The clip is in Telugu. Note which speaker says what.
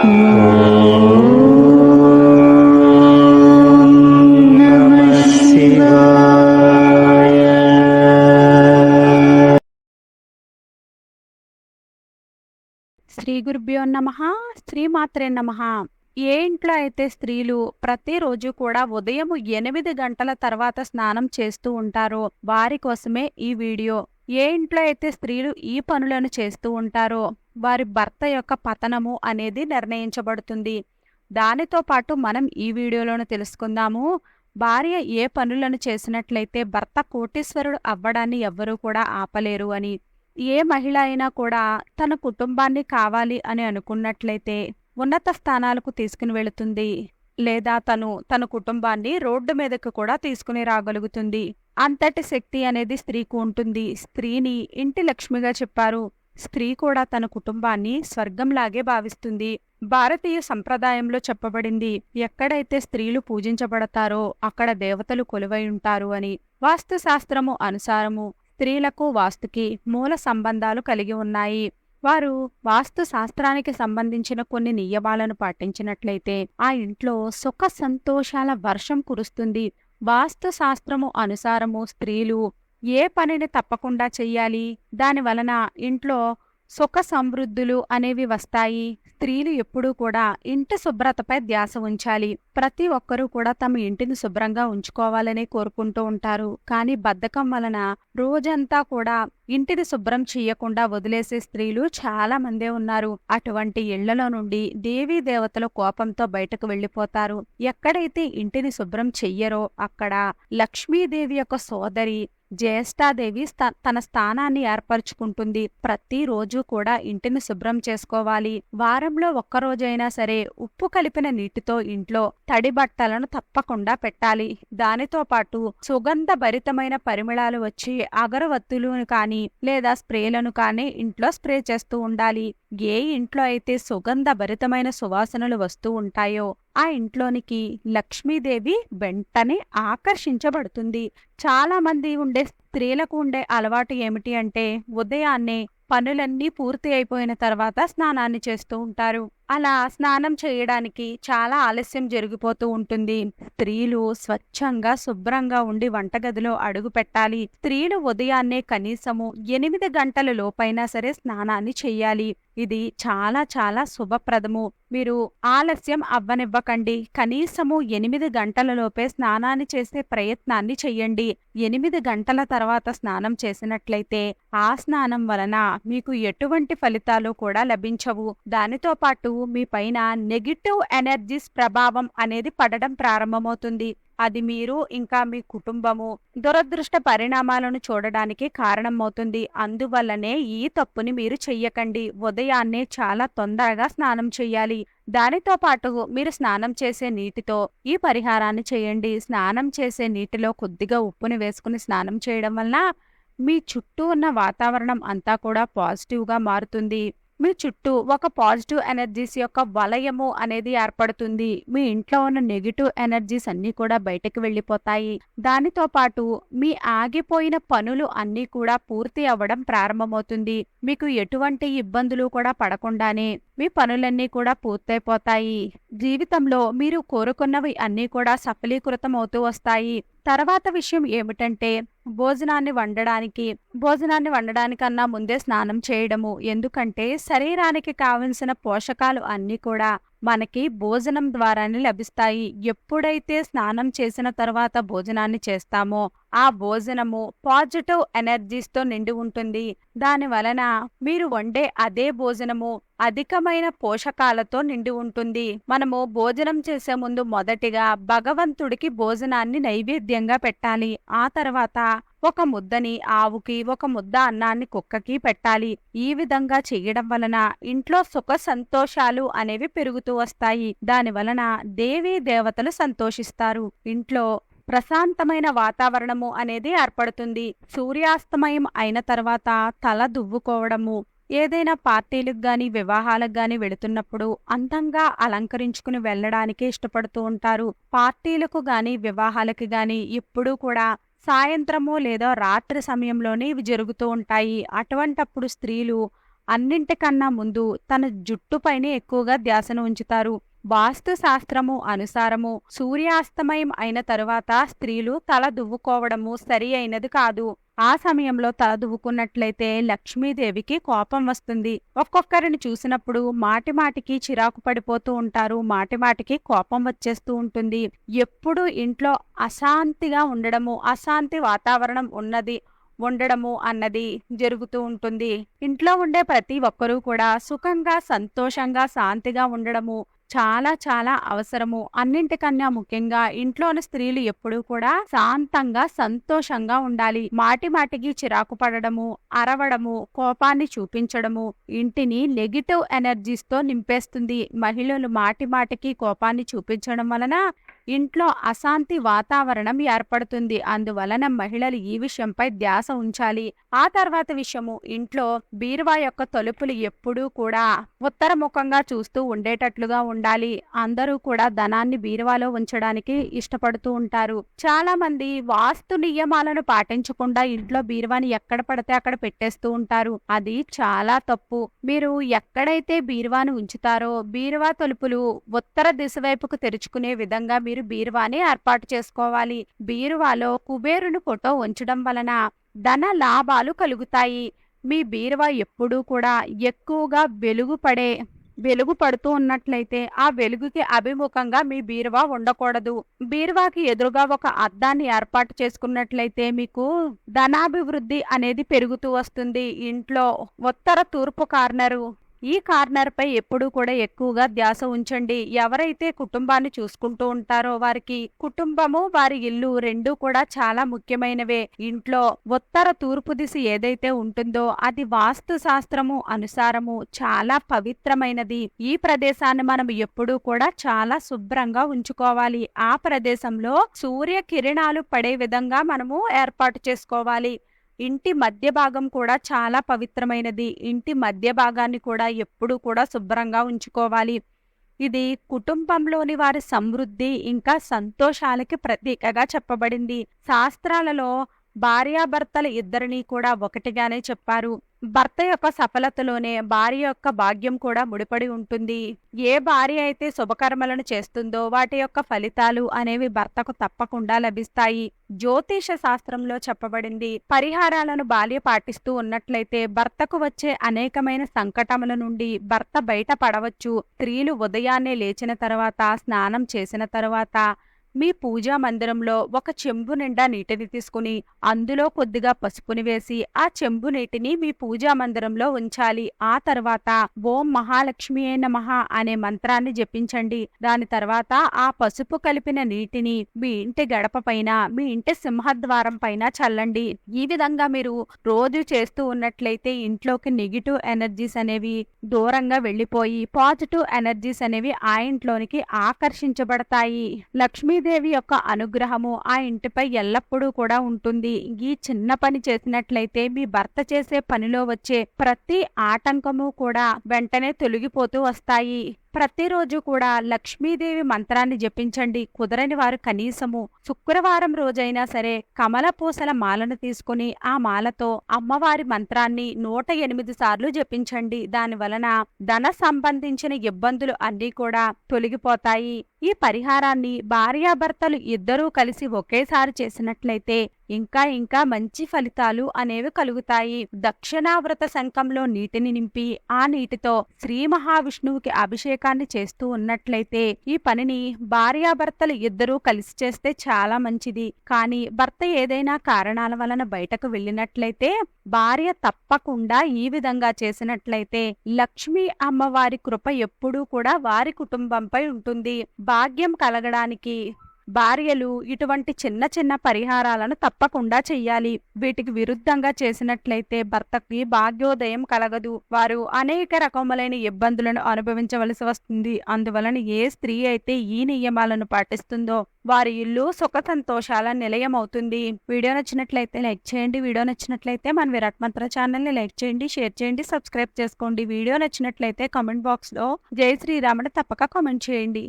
Speaker 1: శ్రీ గురుభ్యో నమ శ్రీమాత్రే నమ. ఏ ఇంట్లో అయితే స్త్రీలు ప్రతిరోజు కూడా ఉదయం ఎనిమిది గంటల తర్వాత స్నానం చేస్తూ ఉంటారో వారి కోసమే ఈ వీడియో. ఏ ఇంట్లో అయితే స్త్రీలు ఈ పనులను చేస్తూ ఉంటారో వారి భర్త యొక్క పతనము అనేది నిర్ణయించబడుతుంది. దానితో పాటు మనం ఈ వీడియోలోను తెలుసుకుందాము. భార్య ఏ పనులను చేసినట్లయితే భర్త కోటీశ్వరుడు అవ్వడాన్ని ఎవ్వరూ కూడా ఆపలేరు అని. ఏ మహిళ అయినా కూడా తన కుటుంబాన్ని కావాలి అని అనుకున్నట్లయితే ఉన్నత స్థానాలకు తీసుకుని వెళుతుంది. లేదా తను తన కుటుంబాన్ని రోడ్డు మీదకు కూడా తీసుకుని రాగలుగుతుంది. అంతటి శక్తి అనేది స్త్రీకు ఉంటుంది. స్త్రీని ఇంటి లక్ష్మిగా చెప్పారు. స్త్రీ కూడా తన కుటుంబాన్ని స్వర్గంలాగే భావిస్తుంది. భారతీయ సంప్రదాయంలో చెప్పబడింది ఎక్కడైతే స్త్రీలు పూజించబడతారో అక్కడ దేవతలు కొలువై ఉంటారు అని. వాస్తుశాస్త్రము అనుసారము స్త్రీలకు వాస్తుకి మూల సంబంధాలు కలిగి ఉన్నాయి. వారు వాస్తు శాస్త్రానికి సంబంధించిన కొన్ని నియమాలను పాటించినట్లయితే ఆ ఇంట్లో సుఖ సంతోషాల వర్షం కురుస్తుంది. వాస్తు శాస్త్రము అనుసారము స్త్రీలు ఏ పనిని తప్పకుండా చెయ్యాలి? దాని వలన ఇంట్లో సుఖ సమృద్ధులు అనేవి వస్తాయి. స్త్రీలు ఎప్పుడూ కూడా ఇంటి శుభ్రతపై ధ్యాస ఉంచాలి. ప్రతి ఒక్కరూ కూడా తమ ఇంటిని శుభ్రంగా ఉంచుకోవాలని కోరుకుంటూ ఉంటారు. కానీ బద్ధకం వలన రోజంతా కూడా ఇంటిని శుభ్రం చెయ్యకుండా వదిలేసే స్త్రీలు చాలా మందే ఉన్నారు. అటువంటి ఇళ్ళలో నుండి దేవీ దేవతల కోపంతో బయటకు వెళ్ళిపోతారు ఎక్కడైతే ఇంటిని శుభ్రం చెయ్యరో అక్కడ లక్ష్మీదేవి యొక్క సోదరి జ్యేష్ఠాదేవి తన స్థానాన్ని ఏర్పరచుకుంటుంది. ప్రతిరోజు కూడా ఇంటిని శుభ్రం చేసుకోవాలి. వారంలో ఒక్కరోజైనా సరే ఉప్పు కలిపిన నీటితో ఇంట్లో తడి బట్టలను తప్పకుండా పెట్టాలి. దానితో పాటు సుగంధ భరితమైన పరిమళాలు వచ్చి అగరవత్తులను కానీ లేదా స్ప్రేలను కానీ ఇంట్లో స్ప్రే చేస్తూ ఉండాలి. ఏ ఇంట్లో అయితే సుగంధ భరితమైన సువాసనలు వస్తూ ఉంటాయో ఆ ఇంట్లోనికి లక్ష్మీదేవి వెంటనే ఆకర్షించబడుతుంది. చాలా మంది ఉండే స్త్రీలకు ఉండే అలవాటు ఏమిటి అంటే ఉదయాన్నే పనులన్నీ పూర్తి అయిపోయిన తర్వాత స్నానాన్ని చేస్తూ ఉంటారు. అలా స్నానం చేయడానికి చాలా ఆలస్యం జరిగిపోతూ ఉంటుంది. స్త్రీలు స్వచ్ఛంగా శుభ్రంగా ఉండి వంటగదిలో అడుగు పెట్టాలి. స్త్రీలు ఉదయాన్నే కనీసము ఎనిమిది గంటల లోపైనా సరే స్నానాన్ని చేయాలి. ఇది చాలా చాలా శుభప్రదము. మీరు ఆలస్యం అవ్వనివ్వకండి. కనీసము ఎనిమిది గంటల లోపే స్నానాన్ని చేసే ప్రయత్నాన్ని చెయ్యండి ఎనిమిది గంటల తర్వాత స్నానం చేసినట్లయితే ఆ స్నానం వలన మీకు ఎటువంటి ఫలితాలు కూడా లభించవు. దానితో పాటు మీ పైన నెగిటివ్ ఎనర్జీస్ ప్రభావం అనేది పడడం ప్రారంభమవుతుంది. అది మీరు ఇంకా మీ కుటుంబము దురదృష్ట పరిణామాలను చూడడానికి కారణమవుతుంది. అందువల్లనే ఈ తప్పుని మీరు చెయ్యకండి. ఉదయాన్నే చాలా తొందరగా స్నానం చేయాలి దానితో పాటు మీరు స్నానం చేసే నీటితో ఈ పరిహారాన్ని చేయండి. స్నానం చేసే నీటిలో కొద్దిగా ఉప్పుని వేసుకుని స్నానం చేయడం వలన మీ చుట్టూ ఉన్న వాతావరణం అంతా కూడా పాజిటివ్గా మారుతుంది. మీ చుట్టూ ఒక పాజిటివ్ ఎనర్జీస్ యొక్క వలయము అనేది ఏర్పడుతుంది. మీ ఇంట్లో ఉన్న నెగిటివ్ ఎనర్జీస్ అన్నీ కూడా బయటకు వెళ్ళిపోతాయి. దానితో పాటు మీ ఆగిపోయిన పనులు అన్నీ కూడా పూర్తి అవ్వడం ప్రారంభమవుతుంది. మీకు ఎటువంటి ఇబ్బందులు కూడా పడకుండానే మీ పనులన్నీ కూడా పూర్తయిపోతాయి. జీవితంలో మీరు కోరుకున్నవి అన్నీ కూడా సఫలీకృతం అవుతూ వస్తాయి. తర్వాత విషయం ఏమిటంటే భోజనాన్ని వండడానికి భోజనాన్ని వండడానికన్నా ముందే స్నానం చేయడము. ఎందుకంటే శరీరానికి కావలసిన పోషకాలు అన్నీ కూడా మనకి భోజనం ద్వారానే లభిస్తాయి. ఎప్పుడైతే స్నానం చేసిన తర్వాత భోజనాన్ని చేస్తామో ఆ భోజనము పాజిటివ్ ఎనర్జీస్తో నిండి ఉంటుంది. దాని వలన మీరు వండే అదే భోజనము అధికమైన పోషకాలతో నిండి ఉంటుంది. మనము భోజనం చేసే ముందు మొదటిగా భగవంతుడికి భోజనాన్ని నైవేద్యంగా పెట్టాలి. ఆ తర్వాత ఒక ముద్దని ఆవుకి ఒక ముద్ద అన్నాన్ని కుక్కకి పెట్టాలి. ఈ విధంగా చేయడం వలన ఇంట్లో సుఖ సంతోషాలు అనేవి పెరుగుతూ వస్తాయి. దాని వలన దేవీ దేవతలు సంతోషిస్తారు. ఇంట్లో ప్రశాంతమైన వాతావరణము అనేది ఏర్పడుతుంది. సూర్యాస్తమయం అయిన తర్వాత తల దువ్వుకోవడము ఏదైనా పార్టీలకు గాని వివాహాలకు గాని వెళుతున్నప్పుడు అందంగా అలంకరించుకుని వెళ్ళడానికి ఇష్టపడుతూ ఉంటారు. పార్టీలకు గాని వివాహాలకు గాని ఎప్పుడూ కూడా సాయంత్రము లేదా రాత్రి సమయంలోనే ఇవి జరుగుతూ ఉంటాయి. అటువంటప్పుడు స్త్రీలు అన్నింటికన్నా ముందు తన జుట్టుపైనే ఎక్కువగా ధ్యాసను ఉంచుతారు. వాస్తుశాస్త్రము అనుసారము సూర్యాస్తమయం అయిన తరువాత స్త్రీలు తల దువ్వుకోవడము సరి అయినది కాదు. ఆ సమయంలో తల దువ్వుకున్నట్లయితే లక్ష్మీదేవికి కోపం వస్తుంది. ఒక్కొక్కరిని చూసినప్పుడు మాటిమాటికి చిరాకు పడిపోతూ ఉంటారు. మాటిమాటికి కోపం వచ్చేస్తూ ఉంటుంది. ఎప్పుడు ఇంట్లో అశాంతిగా ఉండడము అశాంతి వాతావరణం ఉన్నది ఉండడము అన్నది జరుగుతూ ఉంటుంది. ఇంట్లో ఉండే ప్రతి ఒక్కరూ కూడా సుఖంగా సంతోషంగా శాంతిగా ఉండడము చాలా చాలా అవసరము. అన్నింటికన్నా ముఖ్యంగా ఇంట్లోని స్త్రీలు ఎప్పుడూ కూడా శాంతంగా సంతోషంగా ఉండాలి. మాటి మాటికి చిరాకు పడడము అరవడము కోపాన్ని చూపించడము ఇంటిని నెగిటివ్ ఎనర్జీస్తో నింపేస్తుంది. మహిళలు మాటి మాటికి కోపాన్ని చూపించడం వలన ఇంట్లో అశాంతి వాతావరణం ఏర్పడుతుంది. అందువలన మహిళలు ఈ విషయంపై ధ్యాస ఉంచాలి. ఆ తర్వాత విషయము ఇంట్లో బీరువా యొక్క తలుపులు ఎప్పుడూ కూడా ఉత్తర ముఖంగా చూస్తూ ఉండేటట్లుగా ఉండాలి. అందరూ కూడా ధనాన్ని బీరువాలో ఉంచడానికి ఇష్టపడుతూ ఉంటారు. చాలా మంది వాస్తు నియమాలను పాటించకుండా ఇంట్లో బీరువాని ఎక్కడ పడితే అక్కడ పెట్టేస్తూ ఉంటారు. అది చాలా తప్పు. మీరు ఎక్కడైతే బీరువాను ఉంచుతారో బీరువా తలుపులు ఉత్తర దిశ వైపుకు తెరుచుకునే విధంగా మీరు మీరు బీరువానే ఏర్పాటు చేసుకోవాలి. బీరువాలో కుబేరుని ఫోటో ఉంచడం వలన ధన లాభాలు కలుగుతాయి. మీ బీరువా ఎప్పుడూ కూడా ఎక్కువగా వెలుగు పడే వెలుగు పడుతూ ఉన్నట్లయితే ఆ వెలుగుకి అభిముఖంగా మీ బీరువా ఉండకూడదు. బీరువాకి ఎదురుగా ఒక అద్దాన్ని ఏర్పాటు చేసుకున్నట్లయితే మీకు ధనాభివృద్ధి అనేది పెరుగుతూ వస్తుంది. ఇంట్లో ఉత్తర తూర్పు కార్నరు ఈ కార్నర్పై ఎప్పుడూ కూడా ఎక్కువగా ధ్యాస ఉంచండి. ఎవరైతే కుటుంబాన్ని చూసుకుంటూ ఉంటారో వారికి కుటుంబము వారి ఇల్లు రెండూ కూడా చాలా ముఖ్యమైనవే. ఇంట్లో ఉత్తర తూర్పు దిశ ఏదైతే ఉంటుందో అది వాస్తు శాస్త్రము అనుసారము చాలా పవిత్రమైనది. ఈ ప్రదేశాన్ని మనం ఎప్పుడూ కూడా చాలా శుభ్రంగా ఉంచుకోవాలి. ఆ ప్రదేశంలో సూర్య కిరణాలు పడే విధంగా మనము ఏర్పాటు చేసుకోవాలి. ఇంటి మధ్య భాగం కూడా చాలా పవిత్రమైనది. ఇంటి మధ్య భాగాన్ని కూడా ఎప్పుడూ కూడా శుభ్రంగా ఉంచుకోవాలి. ఇది కుటుంబంలోని వారి సమృద్ధి ఇంకా సంతోషాలకి ప్రతీకగా చెప్పబడింది. శాస్త్రాలలో భార్యాభర్తల ఇద్దరినీ కూడా ఒకటిగానే చెప్పారు. భర్త యొక్క సఫలతలోనే భార్య యొక్క భాగ్యం కూడా ముడిపడి ఉంటుంది. ఏ భార్య అయితే శుభకర్మలను చేస్తుందో వాటి యొక్క ఫలితాలు అనేవి భర్తకు తప్పకుండా లభిస్తాయి. జ్యోతిష శాస్త్రంలో చెప్పబడింది పరిహారాలను బాల్య పాటిస్తూ ఉన్నట్లయితే భర్తకు వచ్చే అనేకమైన సంకటముల నుండి భర్త బయట పడవచ్చు స్త్రీలు ఉదయాన్నే లేచిన తర్వాత స్నానం చేసిన తర్వాత మీ పూజా మందిరంలో ఒక చెంబు నిండా నీటిని తీసుకుని అందులో కొద్దిగా పసుపుని వేసి ఆ చెంబు నీటిని మీ పూజా మందిరంలో ఉంచాలి. ఆ తర్వాత ఓం మహాలక్ష్మి నమః అనే మంత్రాన్ని జపించండి. దాని తర్వాత ఆ పసుపు కలిపిన నీటిని మీ ఇంటి గడప పైన మీ ఇంటి సింహద్వారం పైన చల్లండి. ఈ విధంగా మీరు రోజు చేస్తూ ఉన్నట్లయితే ఇంట్లోకి నెగిటివ్ ఎనర్జీస్ అనేవి దూరంగా వెళ్ళిపోయి పాజిటివ్ ఎనర్జీస్ అనేవి ఆ ఇంట్లోనికి ఆకర్షించబడతాయి. లక్ష్మీదేవి యొక్క అనుగ్రహము ఆ ఇంటిపై ఎల్లప్పుడూ కూడా ఉంటుంది. ఈ చిన్న పని చేసినట్లయితే మీ భర్త చేసే పనిలో వచ్చే ప్రతి ఆటంకము కూడా వెంటనే తొలగిపోతూ వస్తాయి. ప్రతిరోజు కూడా లక్ష్మీదేవి మంత్రాన్ని జపించండి. కుదరని వారు కనీసము శుక్రవారం రోజైనా సరే కమల పూసల మాలను తీసుకుని ఆ మాలతో అమ్మవారి మంత్రాన్ని నూట ఎనిమిది సార్లు జపించండి. దాని వలన ధన సంబంధించిన ఇబ్బందులు అన్నీ కూడా తొలగిపోతాయి. ఈ పరిహారాన్ని భార్యాభర్తలు ఇద్దరూ కలిసి ఒకేసారి చేసినట్లయితే ఇంకా ఇంకా మంచి ఫలితాలు అనేవి కలుగుతాయి. దక్షిణావ్రత శంఖంలో నీటిని నింపి ఆ నీటితో శ్రీ మహావిష్ణువుకి అభిషేకాన్ని చేస్తూ ఉన్నట్లయితే ఈ పనిని భార్యాభర్తలు ఇద్దరూ కలిసి చేస్తే చాలా మంచిది. కానీ భర్త ఏదైనా కారణాల వలన బయటకు వెళ్ళినట్లయితే భార్య తప్పకుండా ఈ విధంగా చేసినట్లయితే లక్ష్మీ అమ్మవారి కృప ఎప్పుడూ కూడా వారి కుటుంబంపై ఉంటుంది. భాగ్యం కలగడానికి భార్యలు ఇటువంటి చిన్న చిన్న పరిహారాలను తప్పకుండా చెయ్యాలి. వీటికి విరుద్ధంగా చేసినట్లయితే భర్తకి భాగ్యోదయం కలగదు. వారు అనేక రకములైన ఇబ్బందులను అనుభవించవలసి వస్తుంది. అందువలన ఏ స్త్రీ అయితే ఈ నియమాలను పాటిస్తుందో వారి ఇల్లు సుఖ సంతోషాల నిలయం అవుతుంది. వీడియో నచ్చినట్లయితే లైక్ చేయండి. వీడియో నచ్చినట్లయితే మన విరాట్ మంత్ర ఛానల్ని లైక్ చేయండి షేర్ చేయండి సబ్స్క్రైబ్ చేసుకోండి. వీడియో నచ్చినట్లయితే కామెంట్ బాక్స్లో జై శ్రీరాముడు తప్పక కామెంట్ చేయండి.